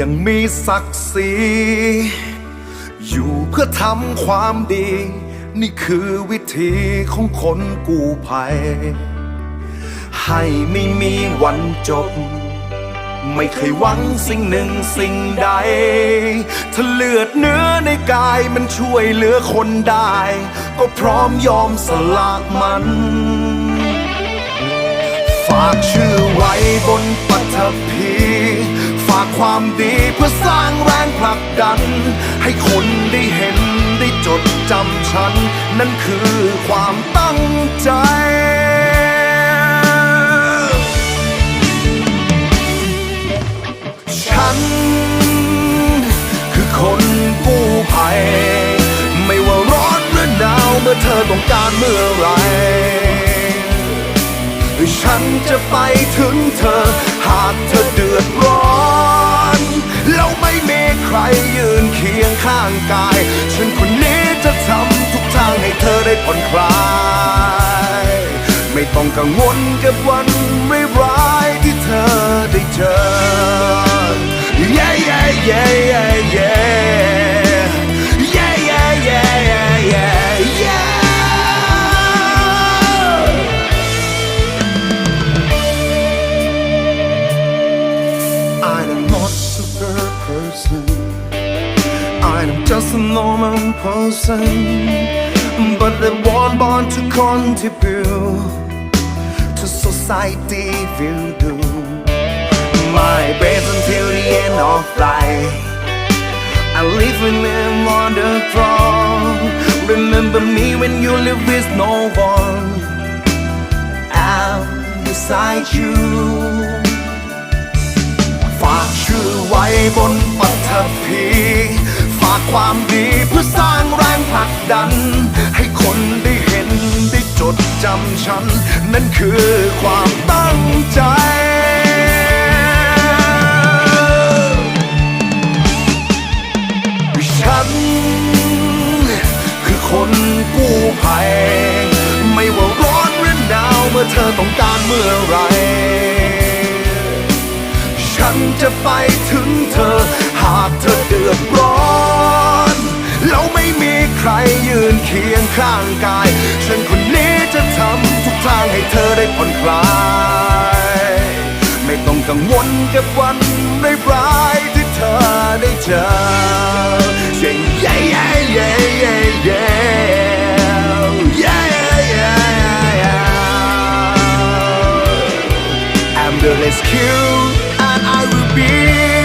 ยังมีศักดิ์ศรีอยู่เพื่อทำความดี นี่คือวิธีของคนกู้ภัย ให้ไม่มีวันจบ ไม่เคยหวังสิ่งหนึ่งสิ่งใด ถ้าเลือดเนื้อในกายมันช่วยเหลือคนได้ ก็พร้อมยอมสละมันฝากชื่อไว้บนปฐพีากความดีเพื่อสร้างแรงผลักดัน ให้คนได้เห็นได้จดจำฉัน นั่นคือความตั้งใจฉันคือคนกู้ภัย ไม่ว่าร้อนหรือหนาวเมื่อเธอต้องการเมื่อไร ฉันจะไปถึงเธอ หากเธอเดือดร้อนางกาย ฉันคนนี้จะทำทุกทางให้เธอได้ผ่อนคลาย ไม่ต้องกังวลกับวันไม่ร้ายที่เธอได้เจอ Yeah yeah yeah yeah yeah Yeah yeah yeah yeah yeah yeah I'm not super person. I'm just a normal person, but the one born to contribute to society will do. My best until the end of life. I live in a wonderful. Remember me when you live with no one. I'm beside you. ฝากชื่อไว้บนปัทภีฝ ากความดีเพื่อสร้างแรงผลักดัน ให้คนได้เห็นได้จดจำฉัน นั่นคือความตั้งใจฉันคือคนกู้ภัย ไม่ว่าร้อนหรือหนาวเมื่อเธอต้องการเมื่อไร ฉันจะไปถึงเธอ หากเธอเดือดร้อน ผ่อนคลาย ไม่ต้องกังวลกับวันไร้ายที่เธอได้เจอเสียงเย้เย้เย้เย้เย้เย้เย้ I'm the rescue and I